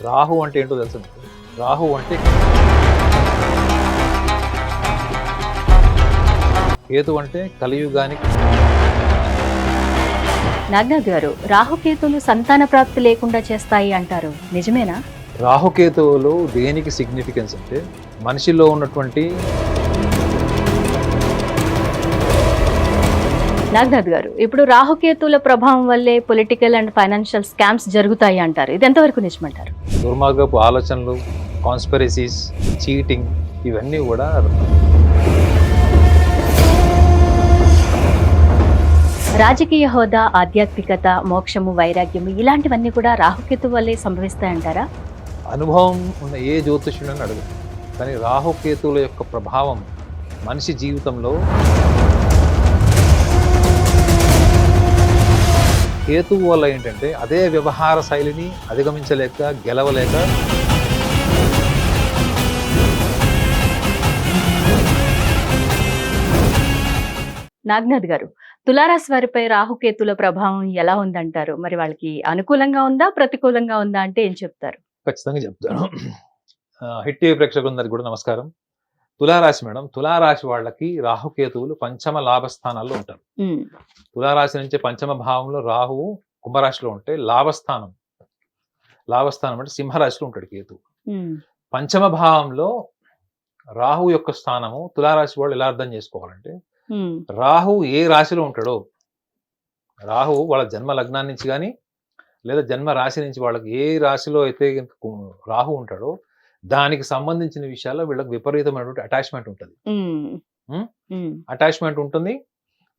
రాహు అంటే ఏంటో తెలుసు? రాహు అంటే కేతు అంటే కలియుగానికి నాగ్నాథ్ గారు రాహుకేతులు సంతాన ప్రాప్తి లేకుండా చేస్తాయి అంటారు నిజమేనా రాహుకేతువులు దేనికి సిగ్నిఫికెన్స్ అంటే మనిషిలో ఉన్నటువంటి నాగ్నాథ్ గారు ఇప్పుడు రాహుకేతుల ప్రభావం వల్లే పొలిటికల్ అండ్ ఫైనాన్షియల్ స్కామ్స్ జరుగుతాయి అంటారు. ఇది ఎంతవరకు నిజమంటారు? దుర్మార్గపు ఆలోచనలు కాన్స్పెరసీస్ చీటింగ్ ఇవన్నీ కూడా రాజకీయ హోదా ఆధ్యాత్మికత మోక్షము వైరాగ్యము ఇలాంటివన్నీ కూడా రాహుకేతు వల్లే సంభవిస్తాయంటారా అనుభవం ఉన్న ఏ జ్యోతిష్యుడని అడగదు కానీ రాహుకేతువుల యొక్క ప్రభావం మనిషి జీవితంలో కేతువు వల్ల ఏంటంటే అదే వ్యవహార శైలిని అధిగమించలేక గెలవలేక నాగ్నాథ్ గారు తులారాశి వారిపై రాహుకేతుల ప్రభావం ఎలా ఉందంటారు? మరి వాళ్ళకి అనుకూలంగా ఉందా ప్రతికూలంగా ఉందా అంటే ఏం చెప్తారు? ఖచ్చితంగా చెప్తాను. హిట్ టీవీ ప్రేక్షకులందరికీ కూడా నమస్కారం. తులారాశి మేడం తులారాశి వాళ్ళకి రాహుకేతువులు పంచమ లాభస్థానాల్లో ఉంటారు. తులారాశి నుంచి పంచమ భావంలో రాహువు కుంభరాశిలో ఉంటే లాభస్థానం లాభస్థానం అంటే సింహరాశిలో ఉంటాడు కేతు పంచమ భావంలో రాహు యొక్క స్థానము తులారాశి వాళ్ళు ఎలా అర్థం చేసుకోవాలంటే రాహు ఏ రాశిలో ఉంటాడో రాహు వాళ్ళ జన్మ లగ్నాన్ని నుంచి కానీ లేదా జన్మ రాశి నుంచి వాళ్ళకి ఏ రాశిలో అయితే రాహు ఉంటాడో దానికి సంబంధించిన విషయాల్లో వీళ్ళకి విపరీతమైనటువంటి అటాచ్మెంట్ ఉంటుంది. అటాచ్మెంట్ ఉంటుంది.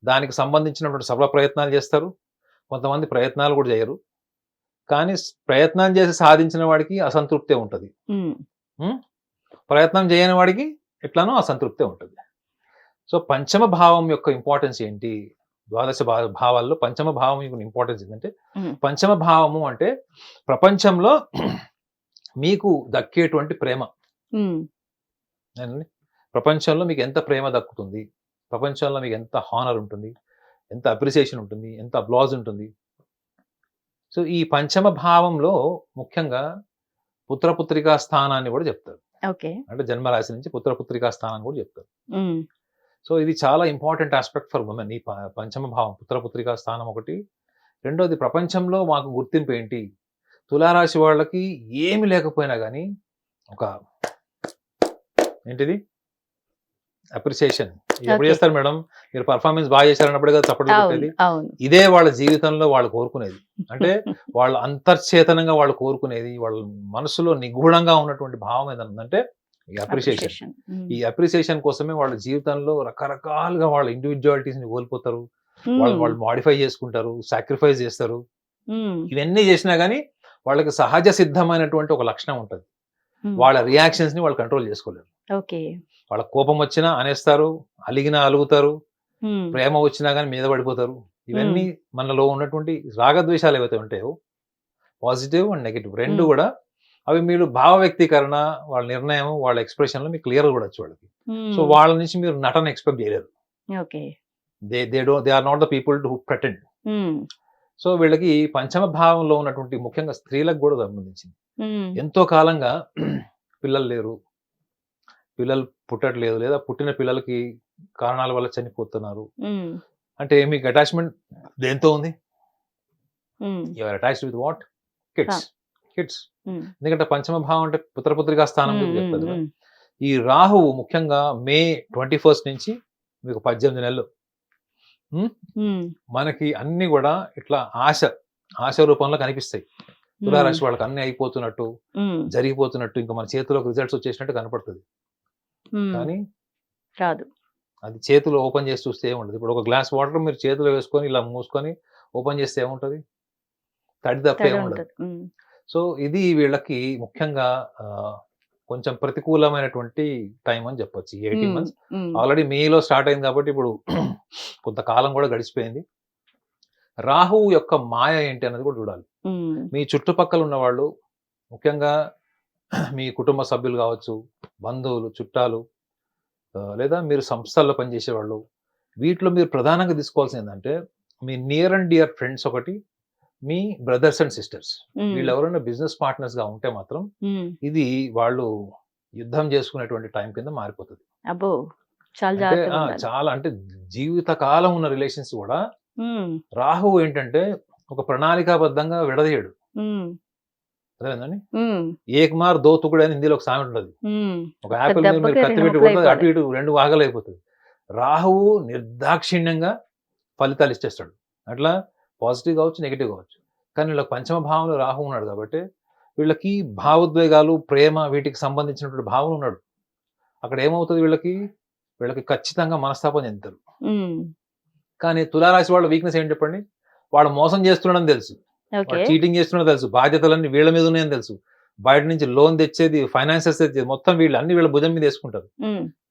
దానికి సంబంధించినటువంటి సర్వ ప్రయత్నాలు చేస్తారు. కొంతమంది ప్రయత్నాలు కూడా చేయరు. కానీ ప్రయత్నం చేసి సాధించిన వాడికి అసంతృప్తే ఉంటుంది. ప్రయత్నం చేయని వాడికి ఎట్లానో అసంతృప్తే ఉంటుంది. సో పంచమ భావం యొక్క ఇంపార్టెన్స్ ఏంటి? ద్వాదశ భావాల్లో పంచమ భావం యొక్క ఇంపార్టెన్స్ ఏంటంటే. పంచమ భావము అంటే ప్రపంచంలో మీకు దక్కేటువంటి ప్రేమ? ప్రపంచంలో మీకు ఎంత ప్రేమ దక్కుతుంది? ప్రపంచంలో మీకు ఎంత హానర్ ఉంటుంది? ఎంత అప్రిసియేషన్ ఉంటుంది? ఎంత అప్లాజ్ ఉంటుంది? సో ఈ పంచమ భావంలో ముఖ్యంగా పుత్రపుత్రికా స్థానాన్ని కూడా చెప్తారు. ఓకే. అంటే జన్మరాశి నుంచి పుత్రపుత్రికా స్థానాన్ని కూడా చెప్తారు. సో ఇది చాలా ఇంపార్టెంట్ ఆస్పెక్ట్ ఫర్ ఉమెన్ ఈ పంచమ భావం పుత్రపుత్రికా స్థానం ఒకటి. రెండోది ప్రపంచంలో మాకు గుర్తింపు ఏంటి? తులారాశి వాళ్ళకి ఏమి లేకపోయినా కానీ ఒక ఏంటిది? అప్రిసియేషన్. ఎప్పుడు. చేస్తారు మేడం? మీరు పర్ఫార్మెన్స్ బాగా చేశారన్నప్పుడు కదా చప్పట్లు కొట్టేది? ఇదే వాళ్ళ జీవితంలో వాళ్ళు కోరుకునేది. అంటే వాళ్ళ అంతర్చేతనంగా వాళ్ళు కోరుకునేది వాళ్ళ మనసులో నిగూఢంగా ఉన్నటువంటి భావం ఏదైనా ఉందంటే ఈ అప్రిసియేషన్. ఈ అప్రిసియేషన్ కోసమే వాళ్ళ జీవితంలో రకరకాలుగా వాళ్ళ ఇండివిజువాలిటీస్ని కోల్పోతారు వాళ్ళు వాళ్ళు మాడిఫై చేసుకుంటారు సాక్రిఫైస్ చేస్తారు. ఇవన్నీ చేసినా కానీ వాళ్ళకి సహజ సిద్ధమైనటువంటి ఒక లక్షణం ఉంటుంది. వాళ్ళ రియాక్షన్స్ని వాళ్ళు కంట్రోల్ చేసుకోలేరు. ఓకే. వాళ్ళ కోపం వచ్చినా అనేస్తారు అలిగినా అలుగుతారు ప్రేమ వచ్చినా కానీ మీద పడిపోతారు. ఇవన్నీ మనలో ఉన్నటువంటి రాగద్వేషాలు ఏవైతే ఉంటాయో పాజిటివ్ అండ్ నెగిటివ్ రెండు. కూడా అవి మీరు భావ వ్యక్తీకరణ వాళ్ళ నిర్ణయం వాళ్ళ ఎక్స్ప్రెషన్లో మీకు క్లియర్ చూడొచ్చు వాళ్ళకి. ఉమ్, సో వాళ్ళ నుంచి మీరు నటన ఎక్స్పెక్ట్ చేయలేరు. Okay. They they do they are not the people to pretend so వీళ్ళకి పంచమ భావంలో ఉన్నటువంటి ముఖ్యంగా స్త్రీలకు కూడా సంబంధించింది. ఎంతో కాలంగా పిల్లలు లేరు. పిల్లలు పుట్టట్లేదు లేదా పుట్టిన పిల్లలకి కారణాల వల్ల చనిపోతున్నారు. అంటే మీకు అటాచ్మెంట్ దేంతో ఉంది? You are attached with what kids kids ఎందుకంటే పంచమ భావం అంటే పుత్రపుత్రికా స్థానం చెప్తారు ఈ రాహువు ముఖ్యంగా మే ట్వంటీ ఫస్ట్ నుంచి మీకు పద్దెనిమిది నెలలు. మనకి అన్ని కూడా ఇట్లా ఆశ ఆశ రూపంలో కనిపిస్తాయి. తులారాశి వాళ్ళకి అన్ని అయిపోతున్నట్టు జరిగిపోతున్నట్టు ఇంకా మన చేతిలోకి రిజల్ట్స్ వచ్చేసినట్టు కనపడుతుంది. కానీ రాదు. అది చేతులు ఓపెన్ చేసి చూస్తే ఏముండదు. ఇప్పుడు ఒక గ్లాస్ వాటర్ మీరు చేతిలో వేసుకొని ఇలా మూసుకొని ఓపెన్ చేస్తే ఏముంటది? తడి తప్ప ఏముండదు సో ఇది వీళ్ళకి ముఖ్యంగా కొంచెం ప్రతికూలమైనటువంటి టైం అని చెప్పొచ్చు. ఈ ఎయిటీన్ మంత్స్ ఆల్రెడీ మేలో స్టార్ట్ అయింది కాబట్టి ఇప్పుడు కొంతకాలం కూడా గడిచిపోయింది. రాహు యొక్క మాయ ఏంటి అన్నది కూడా చూడాలి. మీ చుట్టుపక్కల ఉన్న వాళ్ళు ముఖ్యంగా మీ కుటుంబ సభ్యులు కావచ్చు బంధువులు చుట్టాలు లేదా మీరు సంస్థల్లో పనిచేసే వాళ్ళు వీటిలో మీరు ప్రధానంగా తీసుకోవాల్సింది ఏంటంటే మీ నియర్ అండ్ డియర్ ఫ్రెండ్స్ ఒకటి మీ బ్రదర్స్ అండ్ సిస్టర్స్. వీళ్ళు ఎవరైనా బిజినెస్ పార్ట్నర్స్గా ఉంటే మాత్రం ఇది వాళ్ళు యుద్ధం చేసుకునేటువంటి టైం కింద మారిపోతుంది. అబ్బో! చాలా అంటే జీవిత కాలం ఉన్న రిలేషన్స్ కూడా ఉమ్, రాహు ఏంటంటే ఒక ప్రణాళికాబద్ధంగా విడదీయడు. ఉమ్, అదేందండి ఉమ్, ఏక్ మార్ దో తుకుడు అని హిందీలో ఒక సామెత ఉంటుంది. ఒక యాపిల్ మీరు కత్తి పెట్టి అటు. ఇటు రెండు వాగలు అయిపోతుంది రాహువు నిర్దాక్షిణ్యంగా ఫలితాలు ఇచ్చేస్తాడు. అట్లా పాజిటివ్ కావచ్చు నెగిటివ్ కావచ్చు. కానీ వీళ్ళకి పంచమ భావంలో రాహు ఉన్నాడు కాబట్టి వీళ్ళకి భావోద్వేగాలు ప్రేమ వీటికి సంబంధించినటువంటి భావం ఉన్నాడు. అక్కడ ఏమవుతుంది వీళ్ళకి? వీళ్ళకి ఖచ్చితంగా మనస్తాపం చెందుతారు. కానీ తులారాశి వాళ్ళ వీక్నెస్ ఏంటి చెప్పండి? వాడు మోసం చేస్తున్నాడని తెలుసు. చీటింగ్ చేస్తున్నాడో తెలుసు. బాధ్యతలన్నీ వీళ్ళ మీద ఉన్నాయని తెలుసు. బయట నుంచి లోన్ తెచ్చేది ఫైనాన్సెస్ తెచ్చేది మొత్తం వీళ్ళు అన్ని వీళ్ళ భుజం మీద వేసుకుంటారు.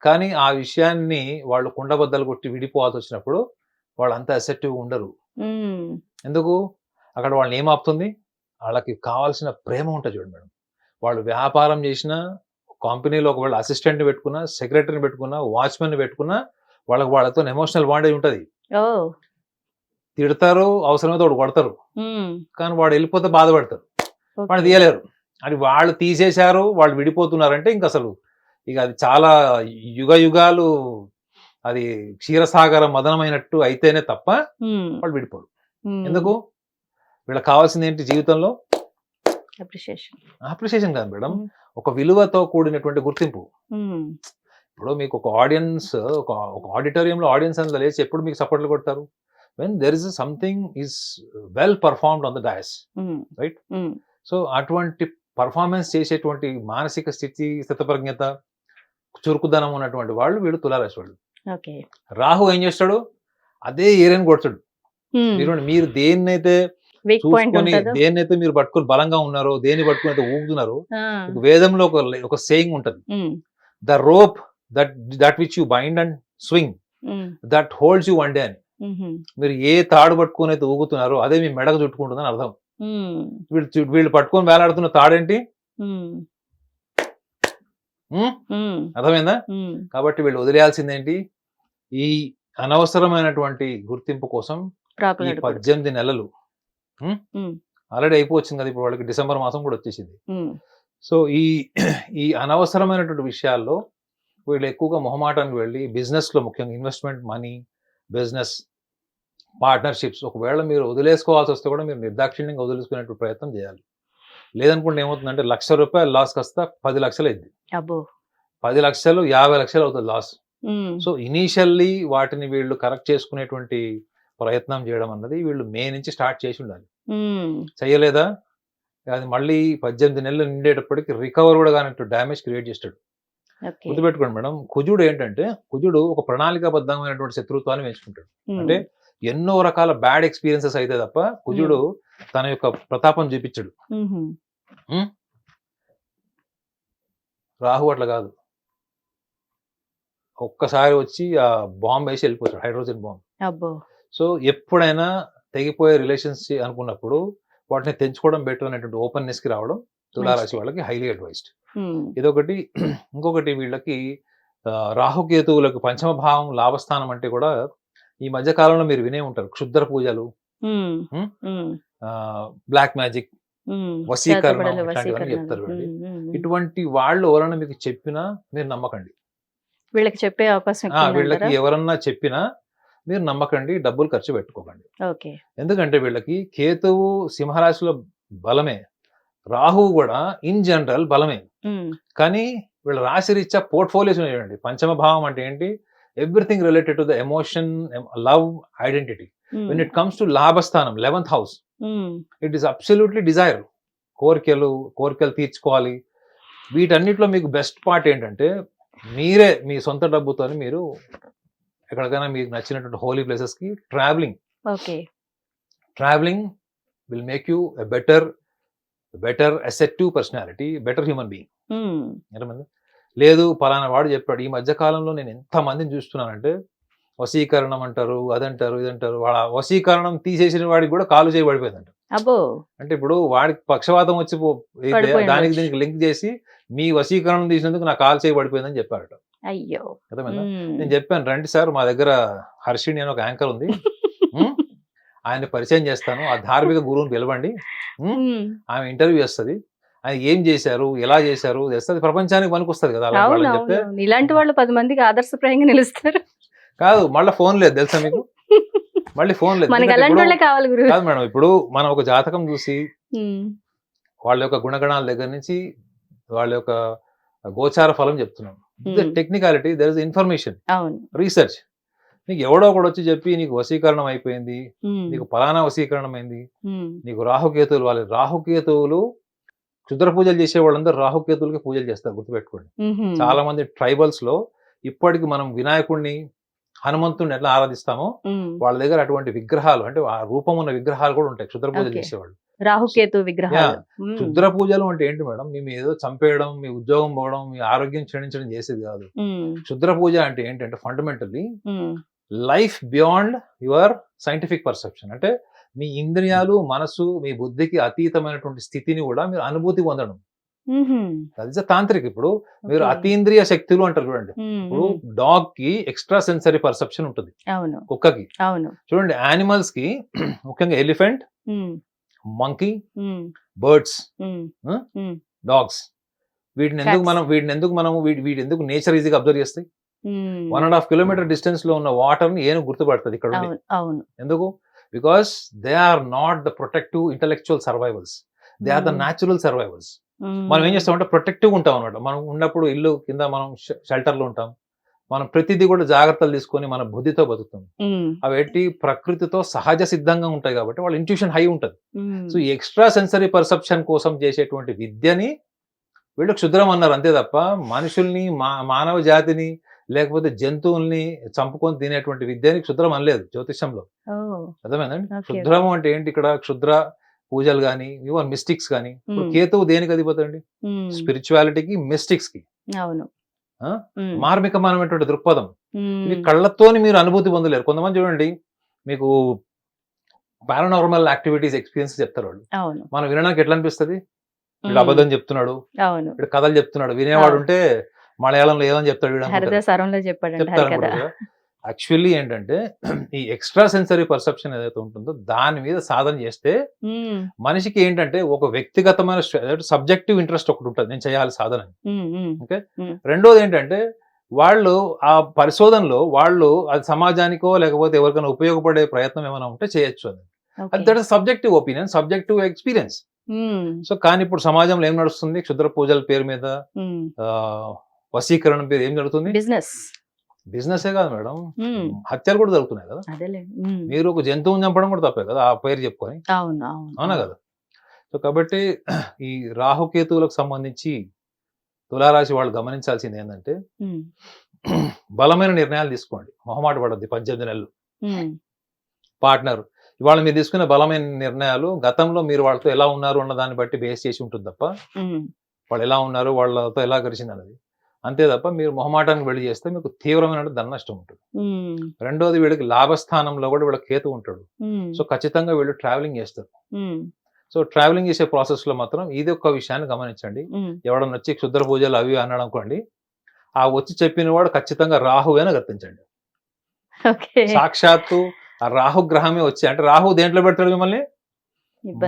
కానీ ఆ విషయాన్ని వాళ్ళు కుండబద్దలు కొట్టి విడిపోవాల్సి వచ్చినప్పుడు వాళ్ళు అంత అసెప్టివ్ ఉండరు. ఎందుకు? అక్కడ వాళ్ళని ఏం ఆపుతుంది? వాళ్ళకి కావాల్సిన ప్రేమ ఉంటుంది చూడండి మేడం. వాళ్ళు వ్యాపారం చేసిన కంపెనీలో ఒకవేళ అసిస్టెంట్ పెట్టుకున్నా సెక్రటరీని పెట్టుకున్నా వాచ్మెన్ పెట్టుకున్నా వాళ్ళకి వాళ్ళతో ఎమోషనల్ బాండేజ్ ఉంటుంది. తిడతారు అవసరమైతే వాడు కొడతారు. కానీ వాడు వెళ్ళిపోతే బాధపడతారు. వాళ్ళు తీయలేరు. అది వాళ్ళు తీసేశారు వాళ్ళు విడిపోతున్నారంటే ఇంక అసలు ఇక అది చాలా యుగ యుగాలు అది క్షీరసాగర మదనమైనట్టు అయితేనే తప్ప వాళ్ళు విడిపోరు. ఎందుకు? వీళ్ళకి కావాల్సింది ఏంటి జీవితంలో? అప్రిషియేషన్ అప్రిషియేషన్ కాదు మేడం. ఒక విలువతో కూడినటువంటి గుర్తింపు. ఇప్పుడు మీకు ఒక ఆడియన్స్ ఒక ఒక ఆడిటోరియంలో ఆడియన్స్ అంతా లేచి ఎప్పుడు మీకు సపోర్ట్లు కొడతారు? When there is something is well performed on the dais? Um, so అటువంటి పర్ఫార్మెన్స్ చేసేటువంటి మానసిక స్థితి స్థితప్రజ్ఞత చురుకుదనం ఉన్నటువంటి వాళ్ళు వీళ్ళు తులారాశి వాళ్ళు. రాహు ఏం చేస్తాడు? అదే ఏరియాని కొడతాడు. మీరు మీరు దేన్నైతే చూసుకొని దేన్నైతే మీరు పట్టుకొని బలంగా ఉన్నారో దేన్ని పట్టుకుని అయితే ఊగుతున్నారో వేదంలో ఒక ఒక సేయింగ్ ఉంటది. The rope that that which you bind and swing that holds you one day అని. మీరు ఏ తాడు పట్టుకొని అయితే ఊగుతున్నారో అదే మీ మెడకు చుట్టుకుంటుందని అర్థం. వీళ్ళు వీళ్ళు పట్టుకొని వేలాడుతున్న తాడేంటి? అర్థమైందా? కాబట్టి వీళ్ళు వదిలేయాల్సిందేంటి? ఈ అనవసరమైనటువంటి గుర్తింపు కోసం ఈ. పద్దెనిమిది నెలలు ఆల్రెడీ అయిపోవచ్చింది కదా ఇప్పుడు వాళ్ళకి డిసెంబర్ మాసం కూడా వచ్చేసింది. సో ఈ ఈ అనవసరమైనటువంటి విషయాల్లో వీళ్ళు ఎక్కువగా మొహమాటానికి వెళ్ళి business లో ముఖ్యంగా ఇన్వెస్ట్మెంట్ మనీ బిజినెస్ పార్ట్నర్షిప్స్ ఒకవేళ మీరు వదిలేసుకోవాల్సి వస్తే కూడా మీరు నిర్దాక్షిణ్యంగా వదిలేసుకునే ప్రయత్నం చేయాలి. లేదనుకుంటే ఏమవుతుందంటే లక్ష రూపాయలు లాస్ కాస్త పది లక్షలు అయింది పది లక్షలు యాభై లక్షలు అవుతుంది లాస్. సో ఇనీషియల్లీ వాటిని వీళ్ళు కరెక్ట్ చేసుకునేటువంటి ప్రయత్నం చేయడం అన్నది వీళ్ళు మే నుంచి స్టార్ట్ చేసి ఉండాలి. చేయలేదా అది మళ్ళీ పద్దెనిమిది నెలలు నిండేటప్పటికి రికవర్ కూడా కానట్టు డ్యామేజ్ క్రియేట్ చేస్తాడు. గుర్తుపెట్టుకోండి మేడం కుజుడు ఏంటంటే కుజుడు ఒక ప్రణాళికాబద్ధమైనటువంటి శత్రుత్వాన్ని పెంచుకుంటాడు అంటే ఎన్నో రకాల బ్యాడ్ ఎక్స్పీరియన్సెస్ అయితే తప్ప కుజుడు తన యొక్క ప్రతాపం చూపించడు. రాహు అట్లా కాదు. ఒక్కసారి వచ్చి ఆ బాంబ్ వేసి వెళ్ళిపోతాడు హైడ్రోజన్ బాంబ్. అబ్బో. సో ఎప్పుడైనా తెగిపోయే రిలేషన్స్ అనుకున్నప్పుడు వాటిని తెంచుకోవడం బెటర్ అనేటువంటి openness కి రావడం తులారాశి. వాళ్ళకి హైలీ అడ్వైస్డ్ ఉమ్, ఇదొకటి. ఇంకొకటి వీళ్ళకి రాహుకేతువులకు పంచమ భావం లాభస్థానం అంటే కూడా ఈ మధ్య కాలంలో మీరు వినే ఉంటారు. క్షుద్ర పూజలు బ్లాక్ మ్యాజిక్ ఇట్లాంటివన్నీ వశీకరణలు. చెప్తారు. ఇటువంటి వాళ్ళు ఎవరైనా మీకు చెప్పినా మీరు నమ్మకండి. వీళ్ళకి చెప్పే అవకాశం వీళ్ళకి? ఎవరన్నా చెప్పినా మీరు నమ్మకండి డబ్బులు ఖర్చు పెట్టుకోకండి. ఓకే. ఎందుకంటే వీళ్ళకి కేతువు సింహరాశిలో బలమే రాహువు కూడా ఇన్ జనరల్ బలమే. కానీ వీళ్ళ రాశి రీత్యా పోర్ట్ఫోలియోస్ చూడండి పంచమ భావం అంటే ఏంటి? Everything related to the emotion love identity. When it comes to లాభస్థానం eleventh house it is absolutely desire. కోరికలు కోరికలు తీర్చుకోవాలి. వీటన్నిటిలో మీకు బెస్ట్ పార్ట్ ఏంటంటే మీరే మీ సొంత డబ్బుతోని మీరు ఎక్కడికైనా మీకు నచ్చినటువంటి హోలీ ప్లేసెస్కి travelling. Okay. Travelling will make you a better better acceptive personality better human being. లేదు పలానా వాడు చెప్పాడు ఈ మధ్య కాలంలో నేను ఎంత మందిని చూస్తున్నానంటే వశీకరణం అంటారు అదంటారు ఇదంటారు వాళ్ళ వశీకరణం తీసేసిన వాడికి కూడా కాలు చేయబడిపోయిందంట అబ్బో! అంటే ఇప్పుడు వాడికి పక్షవాతం వచ్చి దానికి. దీనికి లింక్ చేసి మీ వశీకరణం తీసినందుకు నా కాలు చేయబడిపోయిందని చెప్పారట. అయ్యో. నేను చెప్పాను రండి సార్ మా దగ్గర హర్షిణి అని ఒక యాంకర్ ఉంది? ఆయన పరిచయం చేస్తాను. ఆ ధార్మిక గురువుని పిలవండి. ఆమె ఇంటర్వ్యూ చేస్తుంది. ఆయన ఏం చేశారు? ఎలా చేశారు? చేస్తుంది. ప్రపంచానికి పనికొస్తుంది కదా చెప్తే. ఇలాంటి వాళ్ళు పది మందికి ఆదర్శప్రాయంగా నిలుస్తారు. కాదు మళ్ళీ ఫోన్ లేదు తెలుసా మీకు? మళ్ళీ ఫోన్ లేదు. మనకి ఎందుకంటే అలాంటి ఇప్పుడు- వాళ్ళే కావాలి గురు. కాదు మేడం ఇప్పుడు మనం ఒక జాతకం చూసి వాళ్ళ యొక్క గుణగణాల దగ్గర నుంచి వాళ్ళ యొక్క గోచార ఫలం చెప్తున్నాం. Technicality there is information research నీకు ఎవడో ఒకడు వచ్చి చెప్పి నీకు వశీకరణం అయిపోయింది నీకు ఫలానా వశీకరణం అయింది నీకు రాహుకేతువులు వాళ్ళ. రాహుకేతువులు క్షుద్ర పూజలు చేసే వాళ్ళందరూ రాహుకేతువులకి పూజలు చేస్తారు గుర్తుపెట్టుకోండి. చాలా మంది ట్రైబల్స్లో ఇప్పటికి మనం వినాయకుడిని హనుమంతుడిని ఎట్లా ఆరాధిస్తామో. వాళ్ళ దగ్గర అటువంటి విగ్రహాలు అంటే ఆ రూపం ఉన్న విగ్రహాలు కూడా ఉంటాయి క్షుద్ర పూజలు. చేసేవాళ్ళు. రాహుకేతు విగ్రహాలు. క్షుద్ర పూజలు అంటే ఏంటి మేడం? మేము ఏదో చంపేయడం మీ ఉద్యోగం పోవడం మీ ఆరోగ్యం క్షీణించడం చేసేది కాదు. క్షుద్ర పూజ అంటే ఏంటంటే fundamentally life beyond your scientific perception అంటే మీ ఇంద్రియాలు మనసు మీ బుద్ధికి అతీతమైనటువంటి స్థితిని కూడా మీరు అనుభూతి పొందడం. అది తాంత్రిక. ఇప్పుడు మీరు. అతీంద్రియ శక్తులు అంటారు చూడండి. ఇప్పుడు. డాగ్కి ఎక్స్ట్రా సెన్సరీ పర్సెప్షన్ ఉంటుంది. కుక్కకి. అవును. చూడండి యానిమల్స్కి ముఖ్యంగా ఎలిఫెంట్ మంకీ బర్డ్స్ డాగ్స్. వీటిని ఎందుకు. మనం వీటిని ఎందుకు మనం వీటి ఎందుకు నేచర్ ఈజీగా అబ్జర్వ్ చేస్తాయి. వన్ అండ్ హాఫ్ కిలోమీటర్ డిస్టెన్స్లో ఉన్న వాటర్ని ఏను గుర్తుపడుతుంది ఇక్కడ ఎందుకు? Because they are not the protective intellectual survivals. They are the. Natural survivals. మనం ఏం చేస్తామంటే ప్రొటెక్టివ్ ఉంటాం అనమాట మనం ఉన్నప్పుడు ఇల్లు కింద మనం షెల్టర్లో ఉంటాం. మనం ప్రతిదీ కూడా జాగ్రత్తలు తీసుకొని మన బుద్ధితో బతుకుతాం. అవి ఏంటి? ప్రకృతితో సహజ సిద్ధంగా ఉంటాయి కాబట్టి వాళ్ళ ఇంట్యూషన్ హై ఉంటుంది. సో ఈ ఎక్స్ట్రా సెన్సరీ పర్సెప్షన్ కోసం చేసేటువంటి విద్యని వీళ్ళు క్షుద్రం అన్నారు అంతే తప్ప మనుషుల్ని మానవ జాతిని లేకపోతే జంతువుల్ని చంపుకొని తినేటువంటి విద్యని క్షుద్రం అనలేదు జ్యోతిషంలో ఓ, అర్థమైందండి క్షుద్రము అంటే ఏంటి ఇక్కడ? క్షుద్ర పూజలు కానీ ఈవెన్ మిస్టిక్స్ కానీ. కేతువు దేనికి అధిపతండి స్పిరిచువాలిటీకి మిస్టిక్స్కి అవును మార్మికమైనటువంటి దృక్పథం. ఇది కళ్ళతోని మీరు అనుభూతి పొందలేరు. కొంతమంది చూడండి మీకు పారానార్మల్ యాక్టివిటీస్ ఎక్స్పీరియన్స్ చెప్తారు వాళ్ళు. మనం వినడానికి ఎట్లా అనిపిస్తుంది వీడు అబద్ధం చెప్తున్నాడు. వీడు కథలు చెప్తున్నాడు. వినేవాడు. ఉంటే మలయాళంలో ఏమని చెప్తాడు వీడు యాక్చువల్లీ ఏంటంటే ఈ ఎక్స్ట్రా సెన్సరీ పర్సెప్షన్ ఏదైతే ఉంటుందో దాని మీద సాధన చేస్తే మనిషికి ఏంటంటే ఒక వ్యక్తిగతమైన సబ్జెక్టివ్ ఇంట్రెస్ట్ ఒకటి ఉంటుంది నేను చేయాలి సాధన ఉమ్, రెండోది ఏంటంటే వాళ్ళు ఆ పరిశోధనలో వాళ్ళు అది సమాజానికో లేకపోతే ఎవరికైనా ఉపయోగపడే ప్రయత్నం ఏమైనా ఉంటే చేయొచ్చు అది ఓకే. అది that subjective opinion subjective experience. So కానీ ఇప్పుడు సమాజంలో ఏం నడుస్తుంది? క్షుద్ర పూజల పేరు మీద వశీకరణం పేరు ఏం జరుగుతుంది? బిజినెస్. బిజినెస్ కాదు మేడం. హత్యలు కూడా జరుగుతున్నాయి కదా. మీరు ఒక జంతువుని చంపడం కూడా తప్పే కదా ఆ పేరు చెప్పుకొని. అవును కదా? సో కాబట్టి ఈ రాహుకేతువులకు సంబంధించి తులారాశి వాళ్ళు గమనించాల్సింది ఏంటంటే బలమైన నిర్ణయాలు తీసుకోండి. మొహమాట పడద్ది పద్దెనిమిది నెలలు. పార్ట్నర్. ఇవాళ మీరు తీసుకునే బలమైన నిర్ణయాలు గతంలో మీరు వాళ్ళతో ఎలా ఉన్నారు అన్న దాన్ని బట్టి బేస్ చేసి ఉంటుంది తప్ప వాళ్ళు ఎలా ఉన్నారు వాళ్ళతో ఎలా గడిచింది అన్నది. అంతే తప్ప మీరు మొహమాటానికి వెళ్ళి చేస్తే మీకు తీవ్రమైన ధన నష్టం ఉంటుంది. రెండోది వీళ్ళకి లాభస్థానంలో కూడా వీళ్ళకి కేతు ఉంటాడు. సో ఖచ్చితంగా వీళ్ళు ట్రావెలింగ్ చేస్తారు. సో ట్రావెలింగ్ చేసే ప్రాసెస్లో మాత్రం ఇది ఒక విషయాన్ని గమనించండి. ఎవడన్నా వచ్చి క్షుద్ర పూజలు అవి అన్నాడు అనుకోండి ఆ వచ్చి చెప్పిన వాడు ఖచ్చితంగా రాహువేనా గుర్తించండి సాక్షాత్తు ఆ రాహు గ్రహమే వచ్చి అంటే రాహు దేంట్లో పెడతాడు మిమ్మల్ని?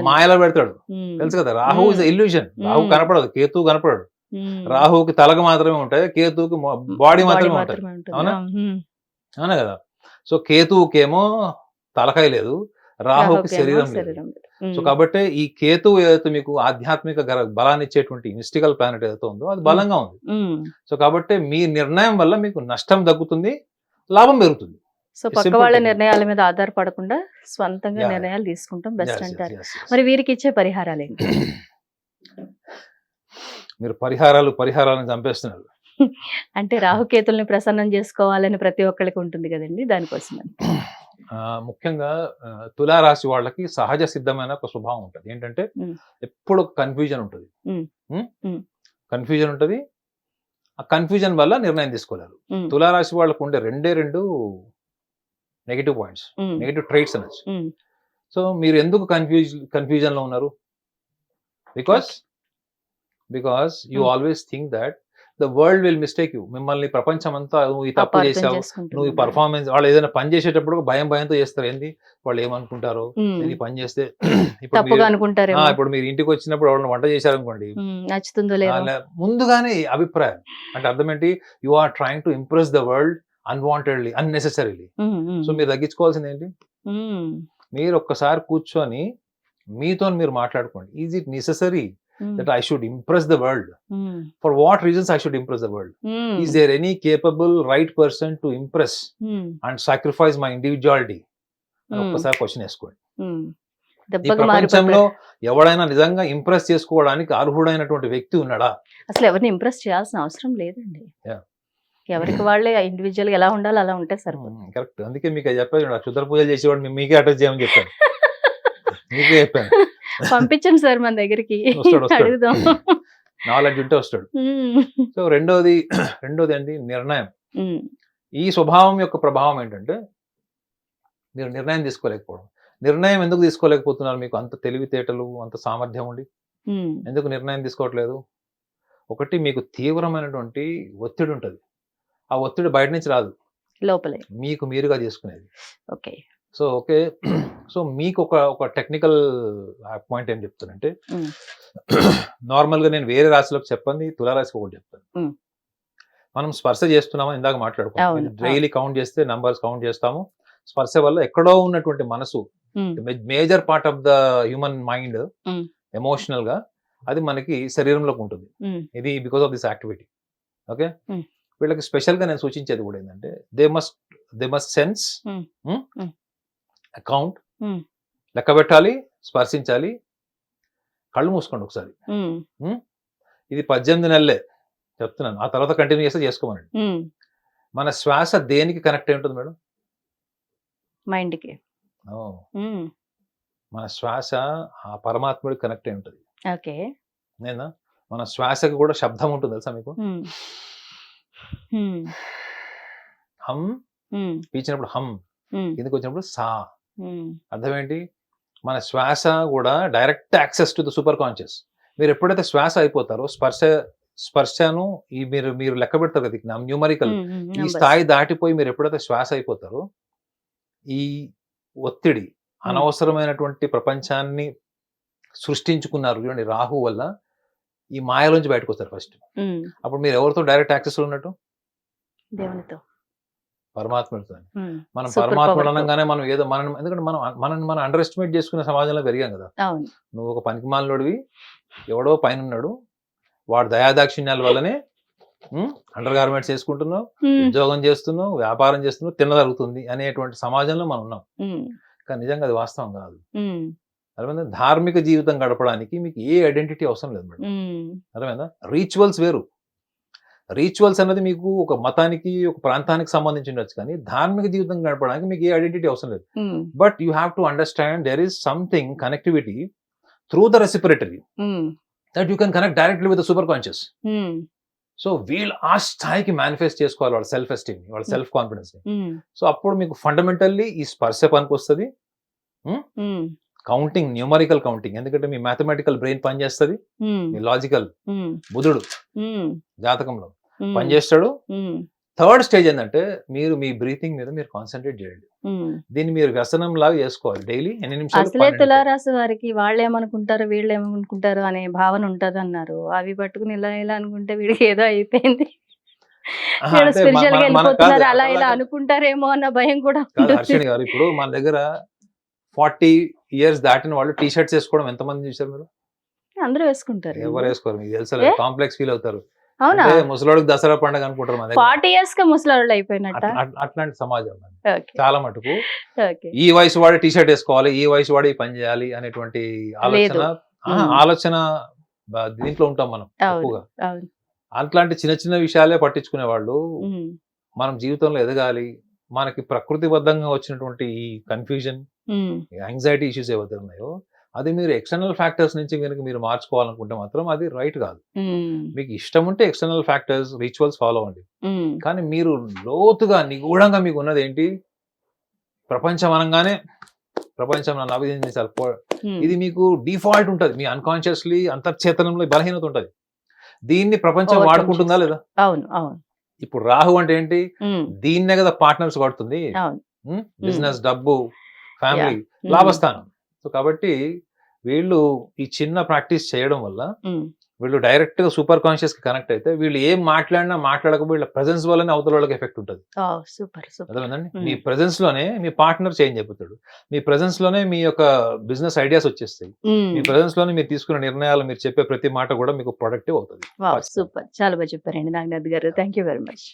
మాయలో పెడతాడు. తెలుసు కదా Rahu is hmm. Illusion Rahu. కనపడదు కేతు కనపడడు. రాహుకి తలక మాత్రమే ఉంటాయి? కేతువుకి బాడీ మాత్రమే ఉంటుంది. అవునా? అవునా. కదా? సో కేతువుకేమో తలకాయ లేదు రాహుకి శరీరం లేదు. సో కాబట్టి ఈ కేతు ఏదైతే మీకు ఆధ్యాత్మిక బలాన్ని ఇచ్చేటువంటి మిస్టికల్ ప్లానెట్ ఏదైతే ఉందో అది బలంగా ఉంది. సో కాబట్టి మీ నిర్ణయం వల్ల మీకు నష్టం తగ్గుతుంది లాభం పెరుగుతుంది. సో పక్క వాళ్ళ. నిర్ణయాల మీద ఆధారపడకుండా స్వంతంగా. నిర్ణయాలు తీసుకుంటాం. బెస్ట్ అంటారు. మరి వీరికి ఇచ్చే పరిహారాలు ఏంటి? మీరు పరిహారాలు పరిహారాలను చంపేస్తున్నారు. అంటే రాహుకేతుల్ని ప్రసన్నం చేసుకోవాలని ప్రతి ఒక్కరికి ఉంటుంది కదండి దానికోసం ముఖ్యంగా తులారాశి వాళ్ళకి సహజ సిద్ధమైన ఒక స్వభావం ఉంటుంది. ఏంటంటే. ఎప్పుడు కన్ఫ్యూజన్ ఉంటుంది. కన్ఫ్యూజన్ ఉంటుంది. ఆ కన్ఫ్యూజన్ వల్ల నిర్ణయం తీసుకోలేరు. తులారాశి వాళ్ళకు ఉండే రెండే రెండు నెగిటివ్ పాయింట్స్ నెగిటివ్ ట్రైట్స్ అనొచ్చు. సో మీరు ఎందుకు కన్ఫ్యూజ్ కన్ఫ్యూజన్లో ఉన్నారు? Because because you Hmm. Always think that the world will mistake you మిమ్మల్ని ప్రపంచం అంతా నువ్వు ఈ తప్పు చేసావు. నువ్వు ఈ పర్ఫార్మెన్స్ వాళ్ళు ఏదైనా పని చేసేటప్పుడు భయం భయంతో చేస్తారు. ఏంది? వాళ్ళు ఏమనుకుంటారో? నేను ఈ పని చేస్తే? ఇప్పుడు ఇప్పుడు మీరు ఇంటికి వచ్చినప్పుడు ఎవరైనా వంట చేశారనుకోండి. నచ్చుతుందో అలా ముందుగానే అభిప్రాయం. అంటే అర్థం ఏంటి you are trying to impress the world unwantedly unnecessarily so మీరు తగ్గించుకోవాల్సింది ఏంటి? మీరు ఒక్కసారి కూర్చొని మీతో మీరు మాట్లాడుకోండి. Is it necessary that I should impress the world for what reasons I should impress the world is there any capable right person to impress and sacrifice my individuality ఒక్కసారి క్వశ్చన్ వేసుకోండి. ఈ దెబ్బకు ప్రపంచంలో ఎవడైనా నిజంగా ఇంప్రెస్ చేసుకోవడానికి అర్హుడైనటువంటి వ్యక్తి ఉన్నాడా? అసలు ఎవరిని ఇంప్రెస్ చేయాల్సిన అవసరం లేదండి. ఎవరికి వాళ్ళే ఇండివిజువల్ ఎలా ఉండాలో అలా ఉంటే సరిపోతుంది. కరెక్ట్ అందుకే మీకు చెప్పాను ఆ క్షుద్ర పూజలు చేసేవాడు మీకే అటాచ్ చేయమని చెప్పాను చెప్పాను. పంపించండి సార్ మన దగ్గరికి. అడుగుదాం. నాలెడ్జ్ ఉంటే వస్తాడు సో రెండోది రెండోది ఏంటి నిర్ణయం ఈ స్వభావం యొక్క ప్రభావం ఏంటంటే మీరు నిర్ణయం తీసుకోలేకపోవడం. నిర్ణయం ఎందుకు తీసుకోలేకపోతున్నారు? మీకు అంత తెలివితేటలు అంత సామర్థ్యం ఉండి. ఎందుకు నిర్ణయం తీసుకోవట్లేదు? ఒకటి మీకు తీవ్రమైనటువంటి ఒత్తిడి ఉంటుంది ఆ ఒత్తిడి బయట నుంచి రాదు. లోపలే. మీకు మీరుగా చేసుకునేది ఓకే. So okay. సో మీకు ఒక ఒక టెక్నికల్ పాయింట్ ఏం చెప్తానంటే. నార్మల్గా నేను వేరే రాశిలోకి చెప్పండి తులారాశికి ఒకటి చెప్తాను. మనం స్పర్శ చేస్తున్నామా ఇందాక మాట్లాడుకున్నాం. డైలీ కౌంట్ చేస్తే నంబర్స్ కౌంట్ చేస్తాము. స్పర్శ వల్ల ఎక్కడో ఉన్నటువంటి మనసు major part of the human mind. ఎమోషనల్గా అది మనకి శరీరంలోకి ఉంటుంది. ఇది because of this activity. Okay. వీళ్ళకి స్పెషల్గా నేను సూచించేది కూడా ఏంటంటే they must they must sense. Account. లెక్క పెట్టాలి స్పర్శించాలి. కళ్ళు మూసుకోండి ఒకసారి. ఇది పద్దెనిమిది నెలలే. చెప్తున్నాను. ఆ తర్వాత కంటిన్యూ చేస్తే చేసుకోమనండి. మన శ్వాస దేనికి కనెక్ట్ అయి ఉంటుంది మేడం? మైండ్కి ఓ, ఉమ్, మన శ్వాస ఆ పరమాత్ముడికి కనెక్ట్ అయి ఉంటుంది. ఓకే. నేనా? మన శ్వాసకి కూడా శబ్దం ఉంటుంది తెలుసా మీకు? హమ్. పీచినప్పుడు హమ్. కిందకి వచ్చినప్పుడు సా. అర్థం ఏంటి మన శ్వాస కూడా direct access to the super conscious. మీరు ఎప్పుడైతే శ్వాస అయిపోతారో స్పర్శ స్పర్శను ఈ మీరు మీరు లెక్క పెడతారు కదా న్యూమరికల్. ఈ. స్థాయి దాటిపోయి మీరు ఎప్పుడైతే శ్వాస అయిపోతారో ఈ ఒత్తిడి అనవసరమైనటువంటి ప్రపంచాన్ని సృష్టించుకున్నారు చూడండి రాహు వల్ల ఈ మాయలోంచి బయటకు వస్తారు ఫస్ట్ అప్పుడు మీరు ఎవరితో డైరెక్ట్ యాక్సెస్ ఉన్నట్టు? దేవునితో. పరమాత్మతో మనం Super పరమాత్మ power తో. అనగానే మనం ఏదో మనం ఎందుకంటే మనం మనం మనం అండర్ ఎస్టిమేట్ చేసుకునే సమాజంలో పెరిగాం కదా. నువ్వు ఒక పనికిమాలినోడివి ఎవడో పైన ఉన్నాడు వాడు దయాదాక్షిణ్యాల వల్లనే అండర్ గార్మెంట్స్ వేసుకుంటున్నావు ఉద్యోగం చేస్తున్నావు వ్యాపారం చేస్తున్నావు తినగలుగుతుంది అనేటువంటి సమాజంలో మనం ఉన్నాం. కానీ నిజంగా అది వాస్తవం కాదు. అర్థమైందా? ధార్మిక జీవితం గడపడానికి మీకు ఏ ఐడెంటిటీ అవసరం లేదు మేడం. అర్థమైందా? రీచువల్స్ వేరు. రీచువల్స్ అనేది మీకు ఒక మతానికి ఒక ప్రాంతానికి సంబంధించి ఉండొచ్చు కానీ ధార్మిక జీవితం గడపడానికి మీకు ఏ ఐడెంటిటీ అవసరం లేదు. But you have to understand there is something connectivity through the respiratory that you can connect directly with super conscious so వీళ్ళు ఆ స్థాయికి మేనిఫెస్ట్ చేసుకోవాలి వాళ్ళ సెల్ఫ్ ఎస్టీమ్ వాళ్ళ సెల్ఫ్ కాన్ఫిడెన్స్ సో అప్పుడు మీకు ఫండమెంటల్లీ ఈ స్పర్శ పనికి వస్తుంది కౌంటింగ్ న్యూమరికల్ కౌంటింగ్ ఎందుకంటే మీ మ్యాథమెటికల్ బ్రెయిన్ పనిచేస్తుంది. మీ లాజికల్ ఉమ్, బుధుడు ఉమ్, జాతకంలో. పనిచేస్తాడు థర్డ్ స్టేజ్ ఏంటంటే మీరు మీ బ్రీతింగ్ మీద మీరు కాన్సన్ట్రేట్ చేయండి. దీన్ని మీరు వ్యసనం లాగా చేసుకోవాలి. డైలీ ఎన్ని నిమిషాలు అసలే. తులారాశి వారికి వాళ్ళు ఏమనుకుంటారు వీళ్ళు ఏమనుకుంటారు అనే భావన ఉంటది అన్నారు. అవి పట్టుకుని ఇలా ఇలా అనుకుంటే వీడికి ఏదో అయిపోయింది. స్పిరిచువల్గా వెళ్ళిపోతున్నారు అలా ఇలా అనుకుంటారేమో అన్న భయం కూడా గారు ఇప్పుడు మన దగ్గర ఫార్టీ ఇయర్స్ దాటిన వాళ్ళు టీ షర్ట్స్ వేసుకోవడం ఎంతమంది చూసారు మీరు? అందరూ వేసుకుంటారు. ఎవరు వేసుకోరు? మీకు? తెలుసా కాంప్లెక్స్ ఫీల్ అవుతారు. అవునా? ముసలోడికి దసరా పండుగ అనుకుంటారు ఫార్టీ ఇయర్స్గా ముసలాళ్ళు అయిపోయినట్ట? అట్లా- అట్లా- అట్లాంటి సమాజం చాలా మటుకు. ఈ వయసు వాడే టీ షర్ట్ వేసుకోవాలి ఈ వయసు వాడే పని చేయాలి అనేటువంటి ఆలోచన. ఆలోచన దీంట్లో ఉంటాం మనం ఎక్కువగా. అట్లాంటి చిన్న చిన్న విషయాలే పట్టించుకునే వాళ్ళు మనం జీవితంలో ఎదగాలి మనకి ప్రకృతిబద్ధంగా వచ్చినటువంటి ఈ కన్ఫ్యూజన్ యాంగ్జైటీ ఇష్యూస్ ఏవైతే ఉన్నాయో అది మీరు ఎక్స్టర్నల్ ఫ్యాక్టర్స్ నుంచి కనుక మీరు మార్చుకోవాలనుకుంటే మాత్రం అది రైట్ కాదు. మీకు ఇష్టం ఉంటే ఎక్స్టర్నల్ ఫ్యాక్టర్స్ రిచువల్స్ ఫాలో అవ్వండి కానీ మీరు లోతుగా నిగూఢంగా మీకు ఉన్నది ఏంటి? ప్రపంచం అనగానే ప్రపంచం నన్ను అభినందించాలి. ఇది మీకు డిఫాల్ట్ ఉంటుంది. మీ అన్కాన్షియస్లీ అంతర్చేతనంలో బలహీనత ఉంటుంది. దీన్ని ప్రపంచం వాడుకుంటుందా లేదా? అవును అవును. ఇప్పుడు రాహు అంటే ఏంటి? దీన్నే కదా పార్ట్నర్స్ పడుతుంది బిజినెస్ డబ్బు ఫ్యామిలీ లాభస్థానం. సో కాబట్టి వీళ్ళు ఈ చిన్న ప్రాక్టీస్ చేయడం వల్ల వీళ్ళు డైరెక్ట్గా సూపర్ కాన్షియస్కి కనెక్ట్ అయితే వీళ్ళు ఏం మాట్లాడినా మాట్లాడకపోతే వీళ్ళ ప్రెసెన్స్ వల్లనే అవతల వాళ్ళకి ఎఫెక్ట్ ఉంటుంది. అర్థమైందండి. మీ ప్రెసెన్స్లోనే మీ పార్ట్నర్ చేంజ్ అయిపోతాడు. మీ ప్రెసెన్స్లోనే మీ యొక్క బిజినెస్ ఐడియాస్ వచ్చేస్తాయి. మీ ప్రెసెన్స్లోనే మీరు తీసుకున్న నిర్ణయాలు మీరు చెప్పే ప్రతి మాట కూడా మీకు ప్రొడక్టివ్ అవుతుంది. సూపర్. చాలా బాగా చెప్పారండి Naganath garu. Thank you very much.